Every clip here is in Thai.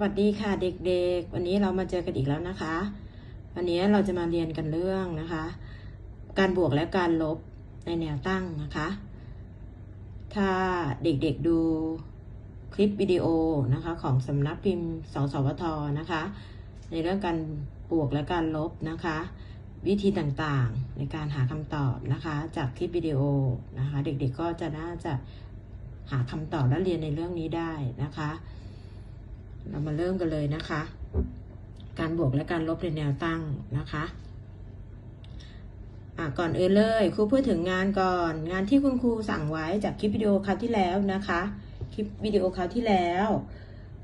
สวัสดีค่ะเด็กๆ วันนี้เรามาเจอกันอีกแล้วนะคะ วันนี้เราจะมาเรียนกันเรื่องนะคะ การบวกและการลบในแนวตั้งนะคะ ถ้าเด็กๆดูคลิปวิดีโอนะคะของสำนักพิมพ์สสวทนะคะ ในเรื่องการบวกและการลบนะคะ วิธีต่างๆในการหาคำตอบนะคะ จากคลิปวิดีโอนะคะ เด็กๆก็จะน่าจะหาคำตอบและเรียนในเรื่องนี้ได้นะคะ เรามาเริ่มกันเลยนะคะ การบวกและการลบในแนวตั้งนะคะอะก่อนอื่นเลยครูพูดถึงงานก่อน งานที่คุณครูสั่งไว้จากคลิปวิดีโอคราวที่แล้วนะคะ คลิปวิดีโอคราวที่แล้ว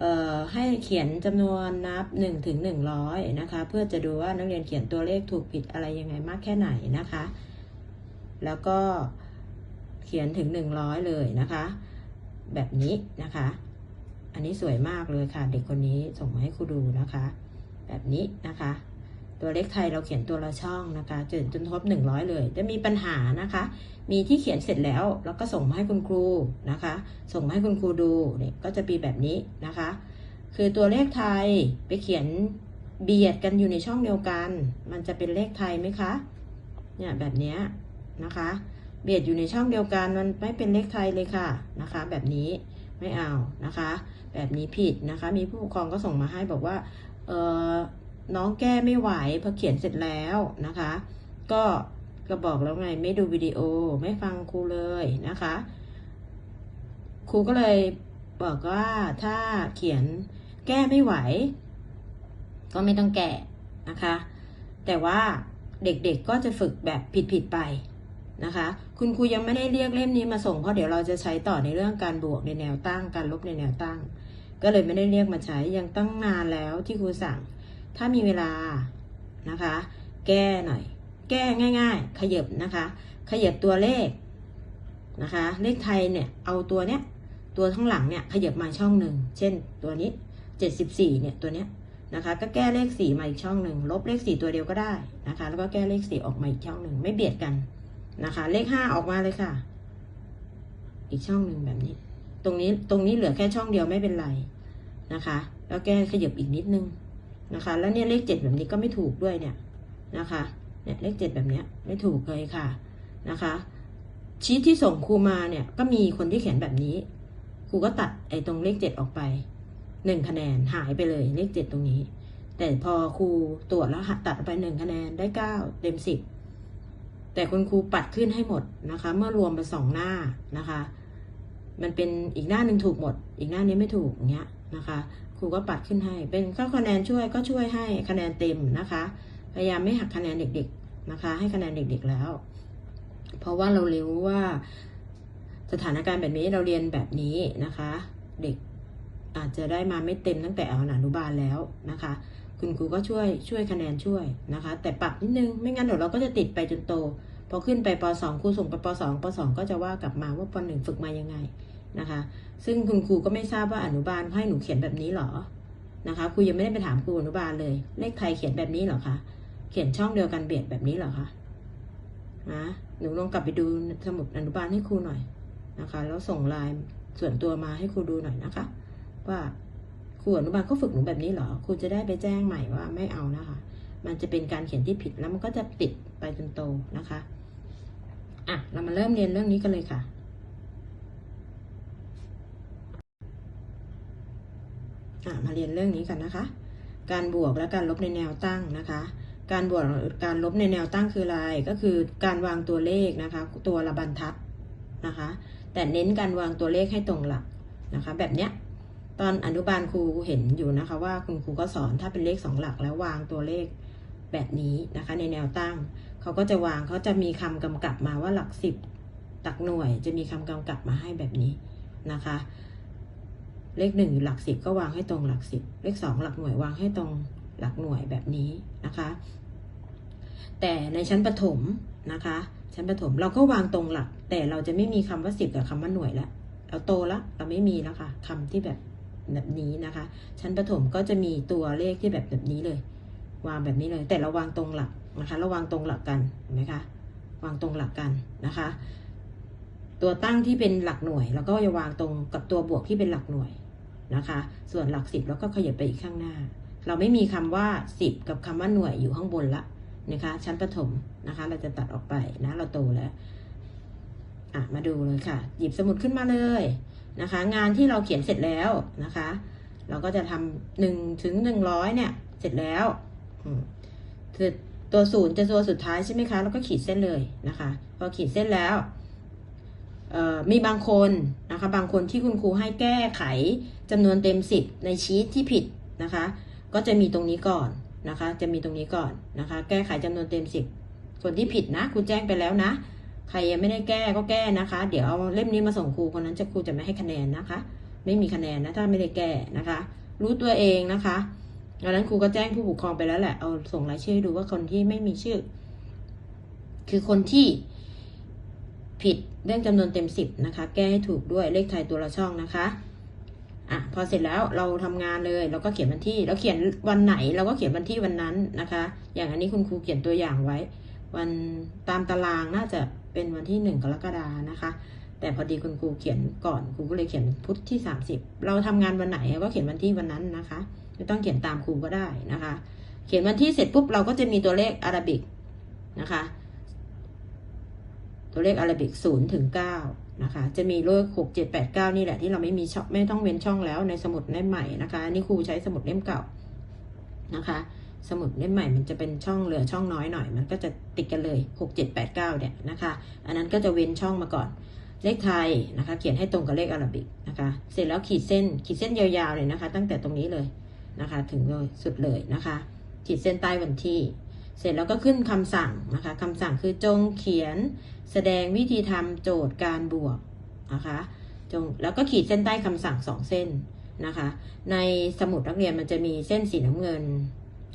เอ่อให้เขียนจำนวนนับ1ถึง100นะคะ เพื่อจะดูว่านักเรียนเขียนตัวเลขถูกผิดอะไรยังไงมากแค่ไหนนะคะ แล้วก็เขียนถึง 100 เลยนะคะ แบบนี้นะคะ อันนี้สวยมากเลยค่ะ เด็กคนนี้ส่งมาให้ครูดูนะคะ แบบนี้นะคะ ตัวเลขไทยเราเขียนตัวละช่องนะคะจนจนครบหนึ่งร้อยเลย จะมีปัญหานะคะ มีที่เขียนเสร็จแล้ว แล้วก็ส่งมาให้คุณครูนะคะ ส่งมาให้คุณครูดูเนี่ยก็จะมีแบบนี้นะคะ คือตัวเลขไทยไปเขียนเบียดกันอยู่ในช่องเดียวกัน มันจะเป็นเลขไทยไหมคะ เนี่ยแบบนี้นะคะ เบียดอยู่ในช่องเดียวกัน มันไม่เป็นเลขไทยเลยค่ะนะคะ แบบนี้ ไม่เอานะคะ แบบนี้ผิดนะคะ มีผู้ปกครองก็ส่งมาให้บอกว่าเออน้องแก้ไม่ไหวพอเขียนเสร็จแล้วนะคะ ก็ก็บอกแล้วไงไม่ดูวิดีโอไม่ฟังครูเลยนะคะ ครูก็เลยบอกว่าถ้าเขียนแก้ไม่ไหว ก็ไม่ต้องแก้นะคะ แต่ว่าเด็กๆก็จะฝึกแบบผิดๆไปนะคะ คุณครูยังไม่ได้เรียกเล่มนี้มาส่งเพราะเดี๋ยวเราจะใช้ต่อในเรื่องการบวกในแนวตั้ง การลบในแนวตั้ง ก็เลยไม่ได้เรียกมาใช้ยังตั้งนานแล้วที่ครูสั่ง ถ้ามีเวลานะคะ แก้หน่อย แก้ง่าย ๆ ขยับนะคะ ขยับตัวเลขนะคะ เลขไทยเนี่ยเอาตัวเนี้ยตัวข้างหลังเนี่ยขยับมาช่องหนึ่งเช่นตัวนี้เจ็ดสิบสี่เนี่ยตัวเนี้ยนะคะ ก็แก้เลขสี่มาอีกช่องหนึ่งลบเลขสี่ตัวเดียวก็ได้นะคะ แล้วก็แก้เลขสี่ออกมาอีกช่องหนึ่งไม่เบียดกัน นะคะ เลขห้าออกมาเลยค่ะ อีกช่องหนึ่งแบบนี้ ตรงนี้ตรงนี้เหลือแค่ช่องเดียวไม่เป็นไรนะคะ แล้วแก้ขยับอีกนิดนึงนะคะ แล้วเนี่ยเลขเจ็ดแบบนี้ก็ไม่ถูกด้วยเนี่ยนะคะเนี่ยเลขเจ็ดแบบเนี้ยไม่ถูกเลยค่ะนะคะชีทที่ส่งครูมาเนี่ยก็มีคนที่เขียนแบบนี้ครูก็ตัดไอ้ตรงเลขเจ็ดออกไปหนึ่งคะแนนหายไปเลยเลขเจ็ดตรงนี้ แต่พอครูตรวจแล้วตัดไปหนึ่งคะแนนได้เก้าเต็มสิบ แต่คุณครูปัดขึ้นให้หมดนะคะ เมื่อรวมไปสองหน้านะคะ มันเป็นอีกหน้าหนึ่งถูกหมด อีกหน้านี้ไม่ถูกอย่างเงี้ยนะคะ ครูก็ปัดขึ้นให้ เป็นข้าคะแนนช่วยก็ช่วยให้คะแนนเต็มนะคะ พยายามไม่หักคะแนนเด็ก ๆนะคะ ให้คะแนนเด็ก ๆแล้ว เพราะว่าเราเรู้ว่าสถานการณ์แบบนี้เราเรียนแบบนี้นะคะ เด็กอาจจะได้มาไม่เต็มตั้งแต่อนุบาลแล้วนะคะ คุณครูก็ช่วยช่วยคะแนนช่วยนะคะ แต่ปรับนิดนึงไม่งั้นเดี๋ยวเราก็จะติดไปจนโต พอขึ้นไปป .2 ครูส่งไปป .2 ป .2 ก็จะว่ากลับมาว่าป .1 ฝึกมายังไงนะคะ ซึ่งคุณครูก็ไม่ทราบว่าอนุบาลให้หนูเขียนแบบนี้หรอนะคะครูยังไม่ได้ไปถามครูอนุบาลเลย เลขไทยเขียนแบบนี้หรอคะเขียนช่องเดียวกันเบียดแบบนี้หรอคะนะหนูลองกลับไปดูสมุดอนุบาลให้ครูหน่อยนะคะ แล้วส่งไลน์ส่วนตัวมาให้ครูดูหน่อยนะคะ ว่า ครูอนุบาลก็ฝึกหนูแบบนี้เหรอครูจะได้ไปแจ้งใหม่ว่าไม่เอานะคะ มันจะเป็นการเขียนที่ผิดแล้วมันก็จะติดไปจนโตนะคะอะเรามาเริ่มเรียนเรื่องนี้กันเลยค่ะ อะมาเรียนเรื่องนี้กันนะคะ การบวกและการลบในแนวตั้งนะคะการบวกการลบในแนวตั้งคืออะไร ก็คือการวางตัวเลขนะคะ ตัวละบรรทัดนะคะ แต่เน้นการวางตัวเลขให้ตรงหลักนะคะ แบบเนี้ย ตอนอนุบาลครูเห็นอยู่นะคะว่าคุณครูก็สอนถ้าเป็นเลขสองหลักแล้ววางตัวเลขแบบนี้นะคะ ในแนวตั้ง เขาก็จะวางเขาจะมีคำกำกับมาว่าหลักสิบหลักหน่วย จะมีคำกำกับมาให้แบบนี้นะคะ เลขหนึ่งหลักสิบก็วางให้ตรงหลักสิบเลขสองหลักหน่วยวางให้ตรงหลักหน่วยแบบนี้นะคะ แต่ในชั้นประถมนะคะ ชั้นประถมเราก็วางตรงหลัก แต่เราจะไม่มีคำว่าสิบกับคำว่าหน่วยแล้วเราโตแล้วเราไม่มีแล้วค่ะคำที่แบบ แบบนี้นะคะ ชั้นประถมก็จะมีตัวเลขที่แบบแบบนี้เลย วางแบบนี้เลย แต่เราวางตรงหลักนะคะเราวางตรงหลักกันเห็นไหมคะวางตรงหลักกันนะคะ ตัวตั้งที่เป็นหลักหน่วย แล้วก็จะวางตรงกับตัวบวกที่เป็นหลักหน่วยนะคะ ส่วนหลักสิบแล้วก็ขยับไปอีกข้างหน้า เราไม่มีคำว่าสิบกับคำว่าหน่วยอยู่ข้างบนละนะคะ ชั้นประถมนะคะ เราจะตัดออกไปนะ เราโตแล้วอะมาดูเลยค่ะ หยิบสมุดขึ้นมาเลย นะคะ งานที่เราเขียนเสร็จแล้วนะคะ เราก็จะทำหนึ่งถึงหนึ่งร้อยเนี่ย เสร็จแล้วคือตัวศูนย์จะตัวสุดท้ายใช่ไหมคะแล้วก็ขีดเส้นเลยนะคะ พอขีดเส้นแล้วมีบางคนนะคะ บางคนที่คุณครูให้แก้ไขจำนวนเต็มสิบในชีตที่ผิดนะคะ ก็จะมีตรงนี้ก่อนนะคะ จะมีตรงนี้ก่อนนะคะ แก้ไขจำนวนเต็มสิบคนที่ผิดนะครูแจ้งไปแล้วนะ ใครยังไม่ได้แก้ก็แก้นะคะ เดี๋ยวเอาเล่มนี้มาส่งครูคนนั้นจะครูจะไม่ให้คะแนนนะคะ ไม่มีคะแนนนะถ้าไม่ได้แก้นะคะ รู้ตัวเองนะคะดังนั้นครูก็แจ้งผู้ปกครองไปแล้วแหละเอาส่งรายชื่อให้ดูว่าคนที่ไม่มีชื่อ คือคนที่ผิดเรื่องจำนวนเต็มสิบนะคะ แก้ให้ถูกด้วยเลขไทยตัวละช่องนะคะอะพอเสร็จแล้วเราทำงานเลยเราก็เขียนวันที่เราเขียนวันไหนเราก็เขียนวันที่วันนั้นนะคะ อย่างอันนี้คุณครูเขียนตัวอย่างไว้ วันตามตารางน่าจะ เป็นวันที่หนึ่งกรกฎานะคะ แต่พอดีคุณครูเขียนก่อนครูก็เลยเขียนพุธที่สามสิบเราทำงานวันไหนก็เขียนวันที่วันนั้นนะคะ ไม่ต้องเขียนตามครูก็ได้นะคะ เขียนวันที่เสร็จปุ๊บเราก็จะมีตัวเลขอาราบิกนะคะ ตัวเลขอาราบิกศูนย์ถึงเก้านะคะ จะมีเลขหกเจ็ดแปดเก้านี่แหละที่เราไม่มีช่องไม่ต้องเว้นช่องแล้วในสมุดเล่มใหม่นะคะ นี่ครูใช้สมุดเล่มเก่านะคะ สมุดเล่มใหม่มันจะเป็นช่องเหลือช่องน้อยหน่อย มันก็จะติดกันเลยหกเจ็ดแปดเก้าเนี่ยนะคะ อันนั้นก็จะเว้นช่องมาก่อน เลขไทยนะคะ เขียนให้ตรงกับเลขอาราบิกนะคะ เสร็จแล้วขีดเส้น ขีดเส้นยาวๆเลยนะคะ ตั้งแต่ตรงนี้เลยนะคะ ถึงเลยสุดเลยนะคะ ขีดเส้นใต้วันที่ เสร็จแล้วก็ขึ้นคำสั่งนะคะคำสั่งคือจงเขียนแสดงวิธีทำโจทย์การบวกนะคะจงแล้วก็ขีดเส้นใต้คำสั่งสองเส้นนะคะ ในสมุดนักเรียนมันจะมีเส้นสีน้ำเงิน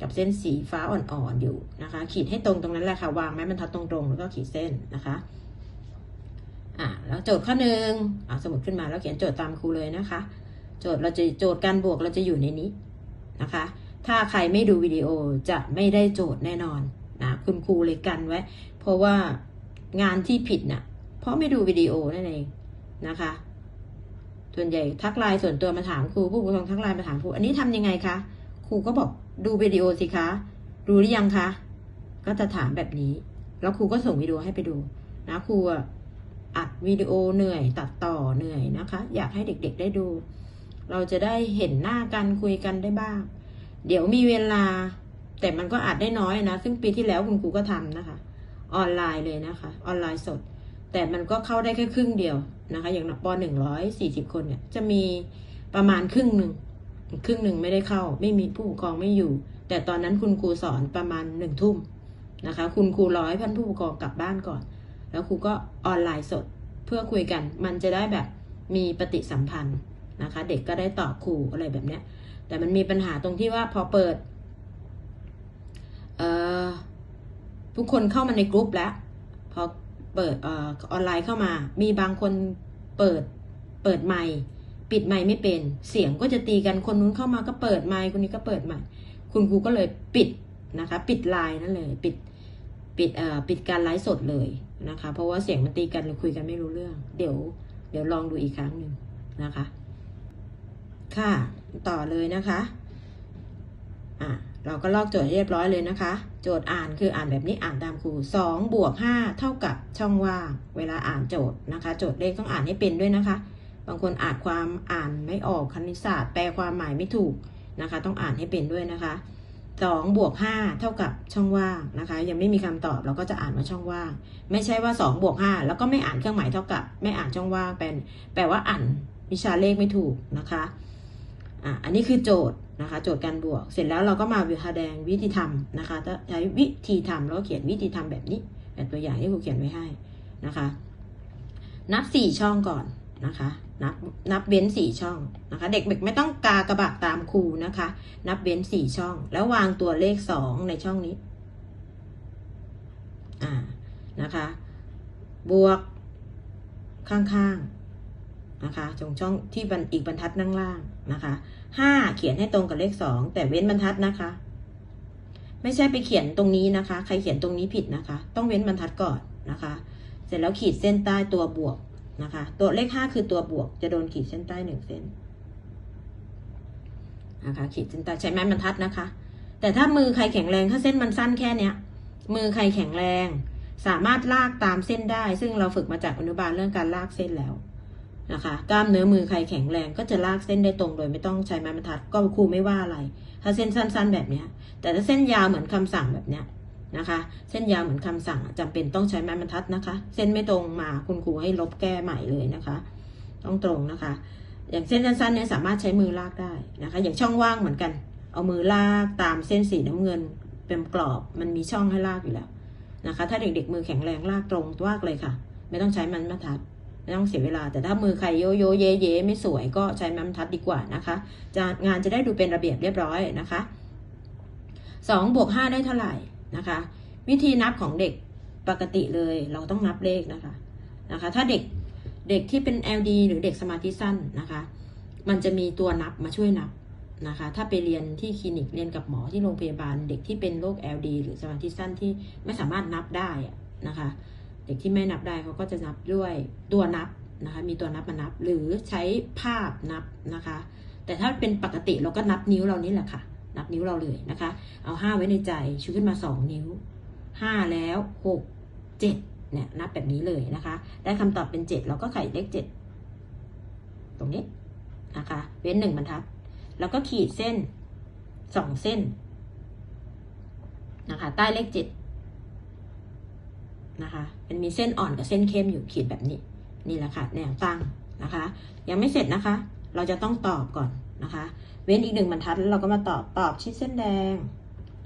กับเส้นสีฟ้าอ่อนๆอยู่นะคะ ขีดให้ตรงตรงนั้นแหละค่ะ วางไม้บรรทัดตรงๆ แล้วก็ขีดเส้นนะคะอะแล้วโจทย์ข้อหนึ่งอะสมุดขึ้นมาแล้วเขียนโจทย์ตามครูเลยนะคะ โจทย์เราจะโจทย์การบวกเราจะอยู่ในนี้นะคะ ถ้าใครไม่ดูวิดีโอจะไม่ได้โจทย์แน่นอนนะคุณครูเลยกันไว้ เพราะว่างานที่ผิดน่ะเพราะไม่ดูวิดีโอนั่นเองนะคะ ส่วนใหญ่ทักไลน์ส่วนตัวมาถามครูผู้ปกครองทักไลน์มาถามครูอันนี้ทำยังไงคะ ครูก็บอกดูวิดีโอสิคะรู้หรือยังคะก็จะถามแบบนี้ แล้วครูก็ส่งวิดีโอให้ไปดูนะครูอะอัดวิดีโอเหนื่อยตัดต่อเหนื่อยนะคะ อยากให้เด็กๆได้ดู เราจะได้เห็นหน้ากันคุยกันได้บ้าง เดี๋ยวมีเวลา แต่มันก็อัดได้น้อยนะ ซึ่งปีที่แล้วคุณครูก็ทำนะคะ ออนไลน์เลยนะคะ ออนไลน์สด แต่มันก็เข้าได้แค่ครึ่งเดียวนะคะ อย่างปหนึ่งร้อยสี่สิบคนเนี่ยจะมีประมาณครึ่งหนึ่ง ครึ่งหนึ่งไม่ได้เข้า ไม่มีผู้ปกครองไม่อยู่ แต่ตอนนั้นคุณครูสอนประมาณหนึ่งทุ่มนะคะ คุณครูร้อยพันผู้ปกครองกลับบ้านก่อน แล้วครูก็ออนไลน์สดเพื่อคุยกัน มันจะได้แบบมีปฏิสัมพันธ์นะคะ เด็กก็ได้ตอบครูอะไรแบบเนี้ย แต่มันมีปัญหาตรงที่ว่าพอเปิดเอ่อทุกคนเข้ามาในกลุ่มแล้วพอเปิดเออออนไลน์เข้ามา มีบางคนเปิดเปิดไมค์ ปิดไมค์ไม่เป็น เสียงก็จะตีกันคนนู้นเข้ามาก็เปิดไมค์คนนี้ก็เปิดไมค์คุณครูก็เลยปิดนะคะ ปิดไลน์นั่นเลย ปิดปิดเอ่อปิดการไลฟ์สดเลยนะคะ เพราะว่าเสียงมันตีกันเลยคุยกันไม่รู้เรื่อง เดี๋ยว เดี๋ยวลองดูอีกครั้งหนึ่งนะคะ ค่ะต่อเลยนะคะอะเราก็ลอกโจทย์เรียบร้อยเลยนะคะ โจทย์อ่านคืออ่านแบบนี้อ่านตามครูสองบวกห้าเท่ากับช่องว่าง เวลาอ่านโจทย์นะคะ โจทย์เลขต้องอ่านให้เป็นด้วยนะคะ บางคนอ่านความอ่านไม่ออกคณิตศาสตร์แปลความหมายไม่ถูกนะคะ ต้องอ่านให้เป็นด้วยนะคะสองบวกห้าเท่ากับช่องว่างนะคะ ยังไม่มีคำตอบเราก็จะอ่านว่าช่องว่าง ไม่ใช่ว่าสองบวกห้าแล้วก็ไม่อ่านเครื่องหมายเท่ากับ ไม่อ่านช่องว่างเป็นแปลว่าอ่านวิชาเลขไม่ถูกนะคะอะอันนี้คือโจทย์นะคะ โจทย์การบวก เสร็จแล้วเราก็มาวิแดงวิธีทำนะคะใช้วิธีทำแล้วก็เขียนวิธีทำแบบนี้แบบตัวอย่างที่ครูเขียนไว้ให้นะคะ นับสี่ช่องก่อนนะคะ นับนับเว้นสี่ช่องนะคะ เด็กๆไม่ต้องกากระบะตามครูนะคะ นับเว้นสี่ช่อง แล้ววางตัวเลขสองในช่องนี้ อ่านะคะ บวกข้างๆนะคะตรงช่องที่บรรอีกบรรทัดนั่งล่างนะคะห้าเขียนให้ตรงกับเลขสองแต่เว้นบรรทัดนะคะ ไม่ใช่ไปเขียนตรงนี้นะคะ ใครเขียนตรงนี้ผิดนะคะ ต้องเว้นบรรทัดก่อนนะคะ เสร็จแล้วขีดเส้นใต้ตัวบวก นะคะ ตัวเลขห้าคือตัวบวกจะโดนขีดเส้นใต้หนึ่งเส้นนะคะขีดเส้นใต้ใช้ไม้บรรทัดนะคะ แต่ถ้ามือใครแข็งแรงถ้าเส้นมันสั้นแค่เนี้ย มือใครแข็งแรง สามารถลากตามเส้นได้ ซึ่งเราฝึกมาจากอนุบาลเรื่องการลากเส้นแล้วนะคะกล้ามเนื้อมือใครแข็งแรงก็จะลากเส้นได้ตรงโดยไม่ต้องใช้ไม้บรรทัด ก็ครูไม่ว่าอะไร ถ้าเส้นสั้น ๆ แบบเนี้ย แต่ถ้าเส้นยาวเหมือนคำสั่งแบบเนี้ย นะคะ เส้นยาวเหมือนคำสั่งอะจำเป็นต้องใช้ไม้บรรทัดนะคะ เส้นไม่ตรงมาคุณครูให้ลบแก้ใหม่เลยนะคะ ต้องตรงนะคะ อย่างเส้นสั้นๆเนี่ยสามารถใช้มือลากได้นะคะ อย่างช่องว่างเหมือนกัน เอามือลากตามเส้นสีน้ำเงินเป็นกรอบมันมีช่องให้ลากอยู่แล้วนะคะ ถ้าเด็กๆมือแข็งแรงลากตรงวากเลยค่ะ ไม่ต้องใช้มันบรรทัดไม่ต้องเสียเวลา แต่ถ้ามือใครโยโยเยเยไม่สวยก็ใช้ไม้บรรทัดดีกว่านะคะจะงานจะได้ดูเป็นระเบียบเรียบร้อยนะคะสองบวกห้าได้เท่าไหร่ นะคะ วิธีนับของเด็กปกติเลยเราต้องนับเลขนะคะนะคะ ถ้าเด็กเด็กที่เป็น LD หรือเด็กสมาธิสั้นนะคะ มันจะมีตัวนับมาช่วยนับนะคะ ถ้าไปเรียนที่คลินิกเรียนกับหมอที่โรงพยาบาล เด็กที่เป็นโรค LD หรือสมาธิสั้นที่ไม่สามารถนับได้นะคะ เด็กที่ไม่นับได้เขาก็จะนับด้วยตัวนับนะคะ มีตัวนับมานับ หรือใช้ภาพนับนะคะ แต่ถ้าเป็นปกติเราก็นับนิ้วเรานี่แหละค่ะ นับนิ้วเราเลยนะคะ เอาห้าไว้ในใจชูขึ้นมาสองนิ้วห้าแล้วหกเจ็ดเนี่ยนับแบบนี้เลยนะคะ ได้คำตอบเป็นเจ็ดเราก็ไขเลขเจ็ดตรงนี้นะคะ เว้นหนึ่งบรรทัด แล้วก็ขีดเส้นสองเส้นนะคะ ใต้เลขเจ็ดนะคะมันมีเส้นอ่อนกับเส้นเข้มอยู่ขีดแบบนี้ นี่แหละค่ะ แนวตั้งนะคะ ยังไม่เสร็จนะคะ เราจะต้องตอบก่อน นะคะ เว้นอีกหนึ่งบรรทัดแล้วเราก็มาตอบตอบชิดเส้นแดง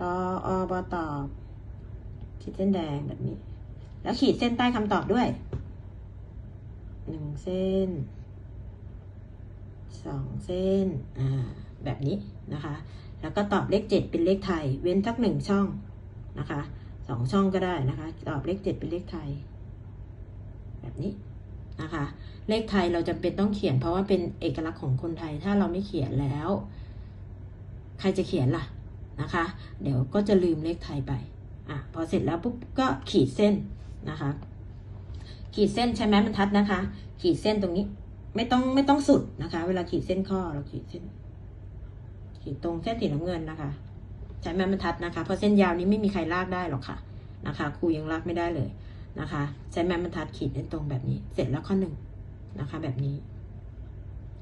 ตออบตอบ ชิดเส้นแดงแบบนี้ แล้วขีดเส้นใต้คำตอบด้วยหนึ่งเส้นสองเส้นอ่าแบบนี้นะคะ แล้วก็ตอบเลขเจ็ดเป็นเลขไทย เว้นทักหนึ่งช่องนะคะสองช่องก็ได้นะคะ ตอบเลขเจ็ดเป็นเลขไทย แบบนี้ นะคะ เลขไทยเราจำเป็นต้องเขียนเพราะว่าเป็นเอกลักษณ์ของคนไทย ถ้าเราไม่เขียนแล้ว ใครจะเขียนล่ะนะคะ เดี๋ยวก็จะลืมเลขไทยไปอะพอเสร็จแล้วปุ๊บก็ขีดเส้นนะคะ ขีดเส้นใช้ไม้บรรทัดนะคะ ขีดเส้นตรงนี้ไม่ต้องไม่ต้องสุดนะคะ เวลาขีดเส้นข้อเราขีดเส้น ขีดตรงเส้นสีน้ำเงินนะคะ ใช้ไม้บรรทัดนะคะเพราะเส้นยาวนี้ไม่มีใครลากได้หรอกค่ะนะคะครูยังลากไม่ได้เลย นะคะ ใช้ไม้บรรทัดขีดให้ตรงแบบนี้ เสร็จแล้วข้อหนึ่งนะคะ แบบนี้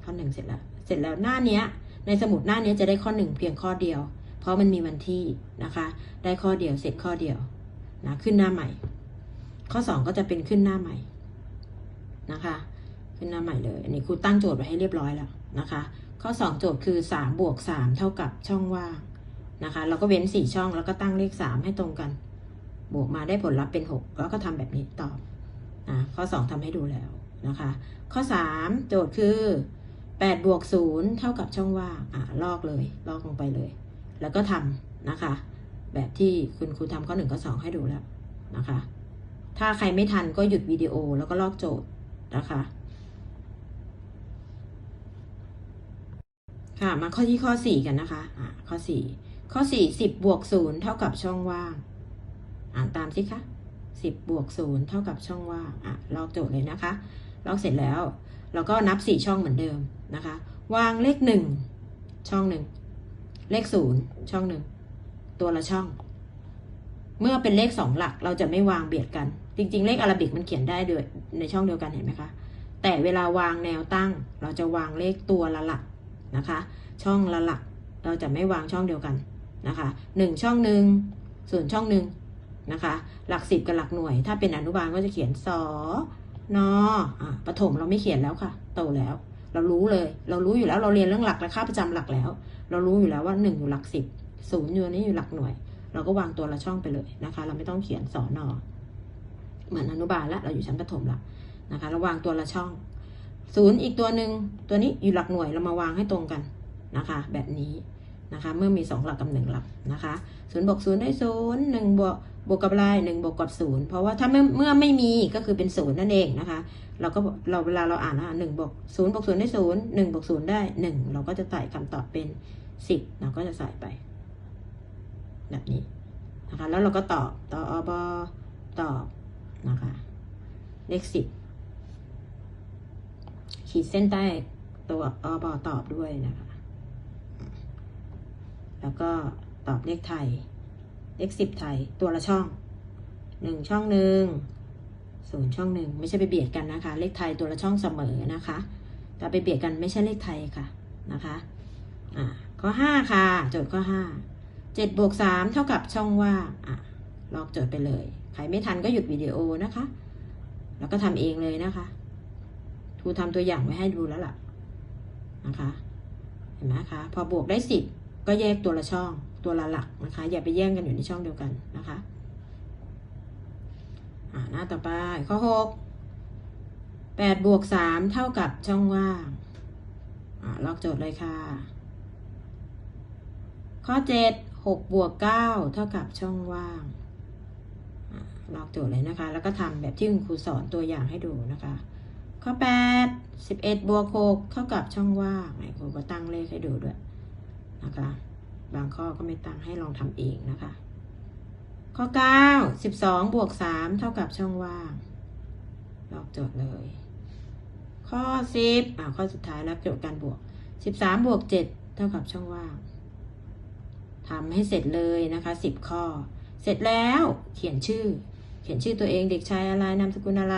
ข้อหนึ่งเสร็จแล้ว เสร็จแล้วหน้าเนี้ย ในสมุดหน้านี้จะได้ข้อหนึ่งเพียงข้อเดียว เพราะมันมีวันที่นะคะ ได้ข้อเดียวเสร็จข้อเดียวนะขึ้นหน้าใหม่ ข้อสองก็จะเป็นขึ้นหน้าใหม่นะคะ ขึ้นหน้าใหม่เลยอันนี้ครูตั้งโจทย์ไว้ให้เรียบร้อยแล้วนะคะ ข้อสองโจทย์คือสามบวกสามเท่ากับช่องว่างนะคะ เราก็เว้นสี่ช่องแล้วก็ตั้งเลขสามให้ตรงกัน บวกมาได้ผลลัพธ์เป็นหกแล้วก็ทำแบบนี้ตอบนะข้อสองทำให้ดูแล้วนะคะ ข้อสามโจทย์คือแปดบวกศูนย์เท่ากับช่องว่างอะลอกเลย ลอกลงไปเลย แล้วก็ทำนะคะ แบบที่คุณครูทำข้อหนึ่งข้อสองให้ดูแล้วนะคะ ถ้าใครไม่ทันก็หยุดวิดีโอแล้วก็ลอกโจทย์นะคะค่ะมาข้อที่ข้อสี่กันนะคะอ่าข้อสี่ข้อสี่สิบบวกศูนย์เท่ากับช่องว่าง อ่านตามสิคะสิบบวกศูนย์เท่ากับช่องว่างอะลอกโจทย์เลยนะคะ ลอกเสร็จแล้วเราก็นับสี่ช่องเหมือนเดิมนะคะ วางเลขหนึ่งช่องหนึ่งเลขศูนย์ช่องหนึ่งตัวละช่อง เมื่อเป็นเลขสองหลักเราจะไม่วางเบียดกัน จริง ๆ เลขอาราบิกมันเขียนได้ด้วยในช่องเดียวกันเห็นไหมคะ แต่เวลาวางแนวตั้ง เราจะวางเลขตัวละหลักนะคะ ช่องละหลัก เราจะไม่วางช่องเดียวกันนะคะหนึ่งช่องหนึ่งส่วนช่องห นะคะ หลักสิบกับหลักหน่วย ถ้าเป็นอนุบาลก็จะเขียนสอนอะประถมเราไม่เขียนแล้วค่ะ โตแล้ว เรารู้เลย เรารู้อยู่แล้วเราเรียนเรื่องหลักและค่าประจำหลักแล้ว เรารู้อยู่แล้วว่าหนึ่งอยู่หลักสิบศูนย์อยู่นี่อยู่หลักหน่วย เราก็วางตัวละช่องไปเลยนะคะ เราไม่ต้องเขียนสอนอเหมือนอนุบาลละเราอยู่ชั้นประถมละนะคะเราวางตัวละช่องศูนย์อีกตัวหนึ่งตัวนี้อยู่หลักหน่วยเรามาวางให้ตรงกันนะคะ แบบนี้นะคะ เมื่อมีสองหลักกับหนึ่งหลักนะคะศูนย์บวกศูนย์ได้ศูนย์หนึ่งบวก บวกกับอะไรหนึ่งบวกกับศูนย์เพราะว่าถ้าเมื่อไม่มีก็คือเป็นศูนย์นั่นเองนะคะ เราก็เราเวลาเราอ่านนะหนึ่งบวกศูนย์บวกศูนย์ได้ศูนย์หนึ่งบวกศูนย์ได้หนึ่งเราก็จะใส่คำตอบเป็นสิบเราก็จะใส่ไป แบบนี้นะคะ แล้วเราก็ตอบตออบตอบนะคะเลขสิบขีดเส้นใต้ตัวอบตอบด้วยนะคะ แล้วก็ตอบเลขไทย เลขสิบไทยตัวละช่องหนึ่งช่องหนึ่งศูนย์ช่องหนึ่งไม่ใช่ไปเบียดกันนะคะ เลขไทยตัวละช่องเสมอนะคะแต่ไปเบียดกันไม่ใช่เลขไทยค่ะนะคะอ่าข้อห้าค่ะ โจทย์ข้อห้าเจ็ดบวกสามเท่ากับช่องว่างอะลอกโจทย์ไปเลย ใครไม่ทันก็หยุดวิดีโอนะคะ แล้วก็ทำเองเลยนะคะครูทำตัวอย่างไว้ให้ดูแล้วล่ะนะคะเห็นไหมคะพอบวกได้สิบก็แยกตัวละช่อง ตัวละหลักนะคะ อย่าไปแย่งกันอยู่ในช่องเดียวกันนะคะหน้าต่อไปข้อหกแปดบวกสามเท่ากับช่องว่างอ่าลอกโจทย์เลยค่ะ ข้อเจ็ดหกบวกเก้าเท่ากับช่องว่างอ่าลอกโจทย์เลยนะคะ แล้วก็ทำแบบที่คุณครูสอนตัวอย่างให้ดูนะคะ ข้อแปดสิบเอ็ดบวกหกเท่ากับช่องว่างครูก็ตั้งเลขให้ดูด้วยนะคะ บางข้อก็ไม่ตั้งให้ลองทำเองนะคะ ข้อเก้าสิบสองบวกสามเท่ากับช่องว่างลอกโจทย์เลย ข้อสิบอ่าข้อสุดท้ายแล้วโจทย์การบวกสิบสามบวกเจ็ดเท่ากับช่องว่างทำให้เสร็จเลยนะคะสิบข้อ เสร็จแล้วเขียนชื่อ เขียนชื่อตัวเองเด็กชายอะไรนามสกุลอะไร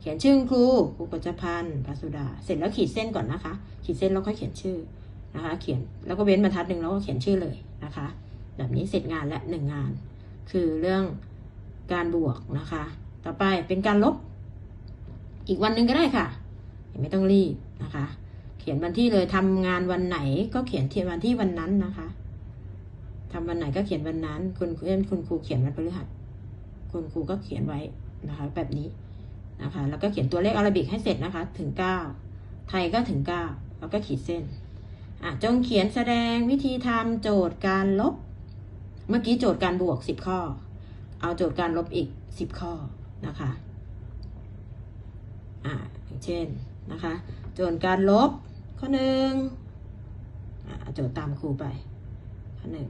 เขียนชื่อครูครูกฤษพันธ์พัสุดา เสร็จแล้วขีดเส้นก่อนนะคะ ขีดเส้นแล้วค่อยเขียนชื่อ นะคะ เขียนแล้วก็เว้นบรรทัดหนึ่งแล้วก็เขียนชื่อเลยนะคะ แบบนี้เสร็จงานและหนึ่งงาน คือเรื่องการบวกนะคะ ต่อไปเป็นการลบ อีกวันหนึ่งก็ได้ค่ะ ไม่ต้องรีบนะคะ เขียนวันที่เลยทำงานวันไหนก็เขียนเที่วันที่วันนั้นนะคะทำวันไหนก็เขียนวันนั้น คุณเพื่นคุณครูเขียนวันพฤหัสคุณครูก็เขียนไว้นะคะ แบบนี้นะคะ แล้วก็เขียนตัวเลขอาราบิกให้เสร็จนะคะ ถึงเก้าไทยก็ถึงเก้าแล้วก็ขีดเส้น จงเขียนแสดงวิธีทำโจทย์การลบ เมื่อกี้โจทย์การบวกสิบข้อ เอาโจทย์การลบอีกสิบข้อนะคะอ่าอย่างเช่นนะคะ โจทย์การลบข้อหนึ่งโจทย์ตามครูไปข้อหนึ่ง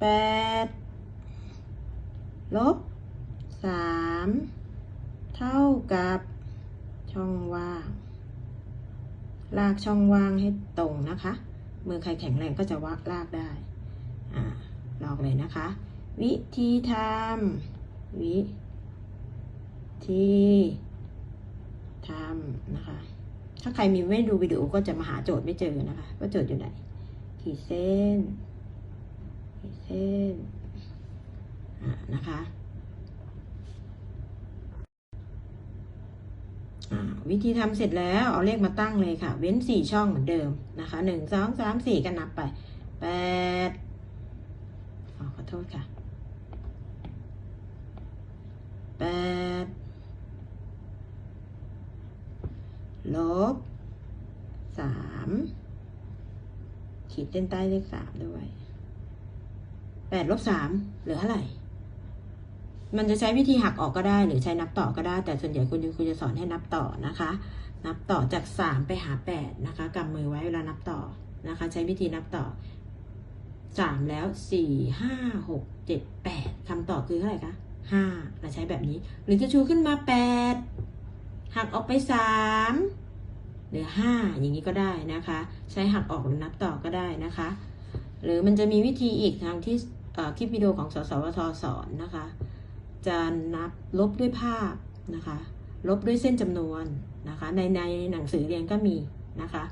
แปดลบสามเท่ากับ ช่องว่าง ลากช่องว่างให้ตรงนะคะ มือใครแข็งแรงก็จะวักลากได้อ่าลอกเลยนะคะ วิธีทำวิธีทำนะคะ ถ้าใครมีไม่ดูวิดีโอก็จะมาหาโจทย์ไม่เจอนะคะ ว่าโจทย์อยู่ไหน ขีดเส้น ขีดเส้นอ่านะคะ อ่า วิธีทำเสร็จแล้วเอาเลขมาตั้งเลยค่ะ เว้นสี่ช่องเหมือนเดิมนะคะหนึ่งสองสามสี่กันนับไปแปดขอโทษค่ะแปดลบสามขีดเส้นใต้เลขสามด้วยแปดลบสามเหลือเท่าไหร่ มันจะใช้วิธีหักออกก็ได้ หรือใช้นับต่อก็ได้ แต่ส่วนใหญ่คุณครูจะสอนให้นับต่อนะคะ นับต่อจากสามไปหาแปดนะคะกำมือไว้เวลานับต่อนะคะ ใช้วิธีนับต่อสามแล้วสี่ห้าหกเจ็ดแปดคำตอคือเท่าไหร่คะห้าเราใช้แบบนี้ หรือจะชูขึ้นมาแปดหักออกไปสามเหลือห้าอย่างนี้ก็ได้นะคะ ใช้หักออกหรือนับต่อก็ได้นะคะ หรือมันจะมีวิธีอีกทางที่คลิปวิดีโอของสสวทสอนนะคะ จะนับลบด้วยภาพนะคะ ลบด้วยเส้นจำนวนนะคะ ในในหนังสือเรียนก็มีนะคะ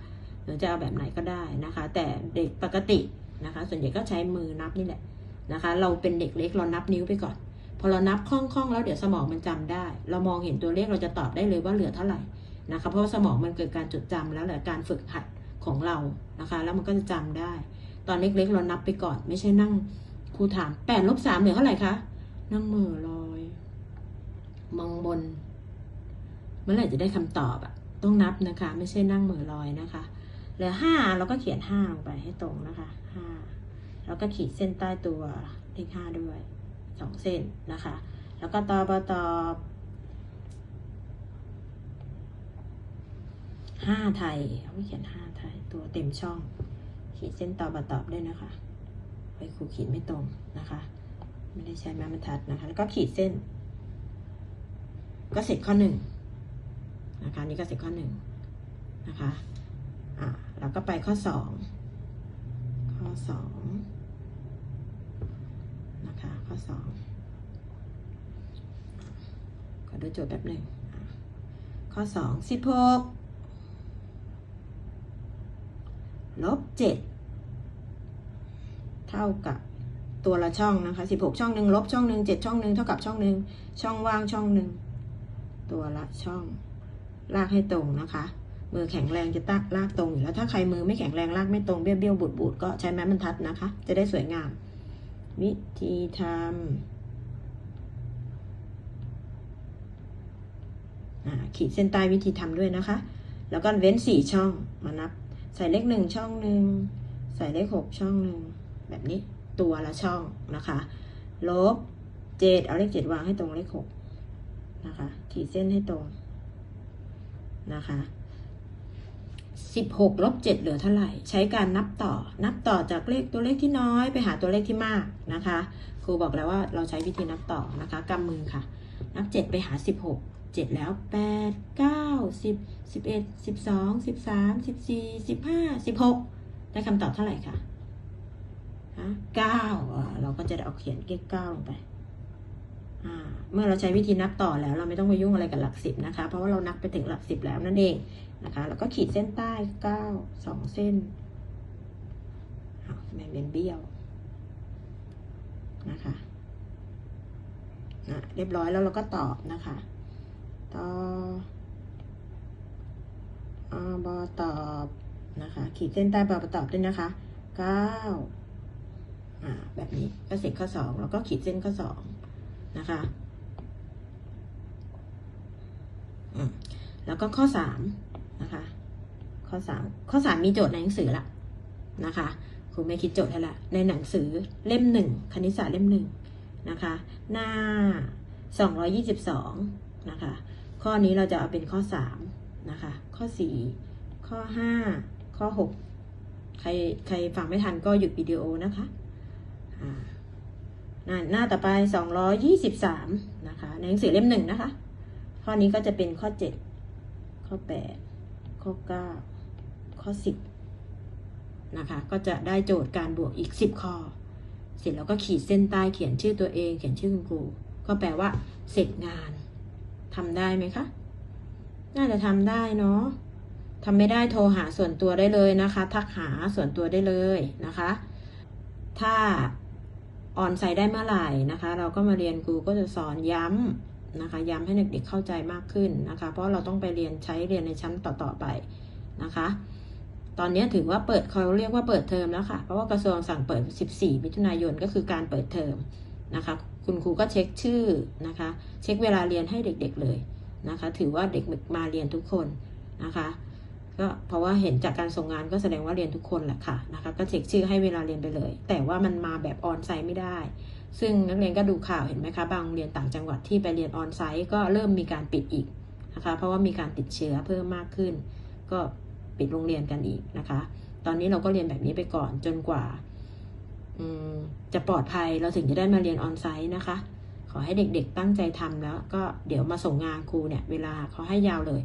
หรือจะเอาแบบไหนก็ได้นะคะ แต่เด็กปกตินะคะ ส่วนใหญ่ก็ใช้มือนับนี่แหละนะคะ เราเป็นเด็กเล็กเรานับนิ้วไปก่อน พอเรานับคล่องๆแล้วเดี๋ยวสมองมันจำได้ เรามองเห็นตัวเลขเราจะตอบได้เลยว่าเหลือเท่าไหร่นะคะ เพราะว่าสมองมันเกิดการจดจำแล้วแหละการฝึกหัดของเรานะคะ แล้วมันก็จะจำได้ ตอนเล็กๆเรานับไปก่อน ไม่ใช่นั่งครูถามแปดลบสามเหลือเท่าไหร่คะ นั่งเหมือลอย มองบน เมื่อไหร่จะได้คำตอบอะต้องนับนะคะ ไม่ใช่นั่งเหมือลอยนะคะเหลือห้าเราก็เขียนห้าลงไปให้ตรงนะคะห้าแล้วก็ขีดเส้นใต้ตัวเลขห้าด้วยสองเส้นนะคะ แล้วก็ตอบตอบห้าไทยเอาไปเขียนห้าไทยตัวเต็มช่อง ขีดเส้นตอบตอบด้วยนะคะไปครูขีดไม่ตรงนะคะ ไม่ได้ใช้ไม้บรรทัดนะคะแล้วก็ขีดเส้น ก็เสร็จข้อหนึ่งนะคะนี่ก็เสร็จข้อหนึ่งนะคะอ่าแล้วก็ไปข้อสองข้อสองนะคะข้อสองขอดูโจทย์แป๊บหนึ่งข้อสองสิบหกลบเจ็ดเท่ากับ ตัวละช่องนะคะสิบหกช่องหนึ่งลบช่องหนึ่งเจ็ดช่องหนึ่งเท่ากับช่องหนึ่งช่องว่างช่องหนึ่งตัวละช่อง ลากให้ตรงนะคะ มือแข็งแรงจะตักลากตรงอยู่แล้วถ้าใครมือไม่แข็งแรงลากไม่ตรงเบี้ยวเบี้ยวบูดบูดก็ใช้ไม้บรรทัดนะคะ จะได้สวยงาม วิธีทำขีดเส้นใต้วิธีทำด้วยนะคะ แล้วก็เว้นสี่ช่องมานับ ใส่เลขหนึ่งช่องหนึ่งใส่เลขหกช่องหนึ่งแบบนี้ ตัวละช่องนะคะ ลบเจ็ดเอาเลขเจ็ดวางให้ตรงเลขหกนะคะ ขีดเส้นให้ตรงนะคะสิบหกลบเจ็ดเหลือเท่าไหร่ ใช้การนับต่อ นับต่อจากเลขตัวเลขที่น้อยไปหาตัวเลขที่มากนะคะ ครูบอกแล้วว่าเราใช้วิธีนับต่อนะคะกำมือค่ะ นับเจ็ดไปหาสิบหกเจ็ดแล้วแปดเก้าสิบสิบเอ็ดสิบสองสิบสามสิบสี่สิบห้าสิบหกได้คำตอบเท่าไหร่คะ ฮะเก้าเราก็จะเอาเขียนเลขเก้าลงไป เมื่อเราใช้วิธีนับต่อแล้ว เราไม่ต้องไปยุ่งอะไรกับหลักสิบนะคะ เพราะว่าเรานับไปถึงหลักสิบแล้วนั่นเองนะคะ แล้วก็ขีดเส้นใต้เก้าสองเส้นเอาทำเป็นเบี้ยวนะคะะเรียบร้อยแล้วเราก็ตอบนะคะต่ออบอตอบนะคะ ขีดเส้นใต้บอตอบด้วยนะคะเก้า แบบนี้ก็เสร็จข้อสองแล้วก็ขีดเส้นข้อสองนะคะแล้วก็ข้อสามนะคะข้อสามข้อสามมีโจทย์ในหนังสือละนะคะครูไม่คิดโจทย์ให้ละในหนังสือเล่มหนึ่งคณิตศาสตร์เล่มหนึ่งนะคะหน้าสองร้อยี่สิบสองนะคะข้อนี้เราจะเอาเป็นข้อสามนะคะข้อสี่ข้อห้าข้อหกใครใครฟังไม่ทันก็หยุดวิดีโอนะคะ หน้าหน้าต่อไป223นะคะ ในหนังสือเล่มหนึ่งนะคะ ข้อนี้ก็จะเป็นข้อ7ข้อ8ข้อ9ข้อ10นะคะ ก็จะได้โจทย์การบวกอีก10ข้อ เสร็จแล้วก็ขีดเส้นใต้เขียนชื่อตัวเอง เขียนชื่อคุณครู ก็แปลว่า เสร็จงานทำได้ไหมคะ น่าจะทำได้เนาะทำไม่ได้โทรหาส่วนตัวได้เลยนะคะ ทักหาส่วนตัวได้เลยนะคะ ถ้า ออนไซต์ได้เมื่อไหร่นะคะ เราก็มาเรียนครูก็จะสอนย้ำนะคะ ย้ำให้เด็กๆเข้าใจมากขึ้นนะคะ เพราะเราต้องไปเรียนใช้เรียนในชั้นต่อๆไปนะคะ ตอนนี้ถือว่าเปิดเขาเรียกว่าเปิดเทอมแล้วค่ะ เพราะว่ากระทรวงสั่งเปิด 14 มิถุนายนก็คือการเปิดเทอมนะคะ คุณครูก็เช็คชื่อนะคะ เช็คเวลาเรียนให้เด็กๆเลยนะคะ ถือว่าเด็กมาเรียนทุกคนนะคะ ก็เพราะว่าเห็นจากการส่งงานก็แสดงว่าเรียนทุกคนแหละค่ะนะคะก็เช็คชื่อให้เวลาเรียนไปเลย แต่ว่ามันมาแบบออนไซต์ไม่ได้ ซึ่งนักเรียนก็ดูข่าวเห็นไหมคะ บางเรียนต่างจังหวัดที่ไปเรียนออนไซต์ก็เริ่มมีการปิดอีกนะคะ เพราะว่ามีการติดเชื้อเพิ่มมากขึ้น ก็ปิดโรงเรียนกันอีกนะคะ ตอนนี้เราก็เรียนแบบนี้ไปก่อนจนกว่าจะปลอดภัยเราถึงจะได้มาเรียนออนไซต์นะคะ ขอให้เด็กๆตั้งใจทำแล้ว ก็เดี๋ยวมาส่งงานครูเนี่ย เวลาเขาให้ยาวเลย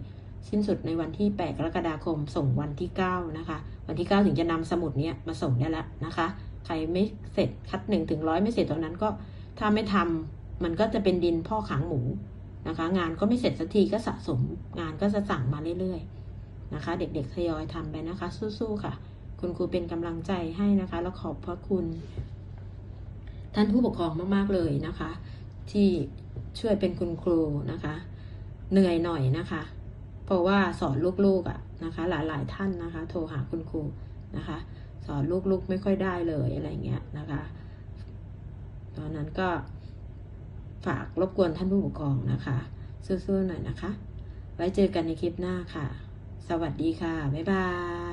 สิ้นสุดในวันที่ 8 กรกฎาคม ส่งวันที่ 9 นะคะ วันที่ 9 ถึงจะนำสมุดเนี้ยมาส่งได้ล้วนะคะ ใครไม่เสร็จคัด1ถึงร้อยไม่เสร็จตอนนั้นก็ถ้าไม่ทำมันก็จะเป็นดินพ่อขังหมูนะคะ งานก็ไม่เสร็จสักทีก็สะสม งานก็จะสั่งมาเรื่อยๆนะคะ เด็กๆทยอยทำไปนะคะ สู้ๆค่ะ คุณครูเป็นกำลังใจให้นะคะ แล้วขอบพระคุณ ท่านผู้ปกครองมากๆเลยนะคะ ที่ช่วยเป็นคุณครูนะคะ เหนื่อยหน่อยนะคะ เพราะว่าสอนลูกๆอะนะคะ หลายๆท่านนะคะ โทรหาคุณครูนะคะ สอนลูกๆไม่ค่อยได้เลยอะไรเงี้ยนะคะ ตอนนั้นก็ฝากรบกวนท่านผู้ปกครองนะคะ สู้ๆหน่อยนะคะ ไว้เจอกันในคลิปหน้าค่ะ สวัสดีค่ะ บ๊ายบาย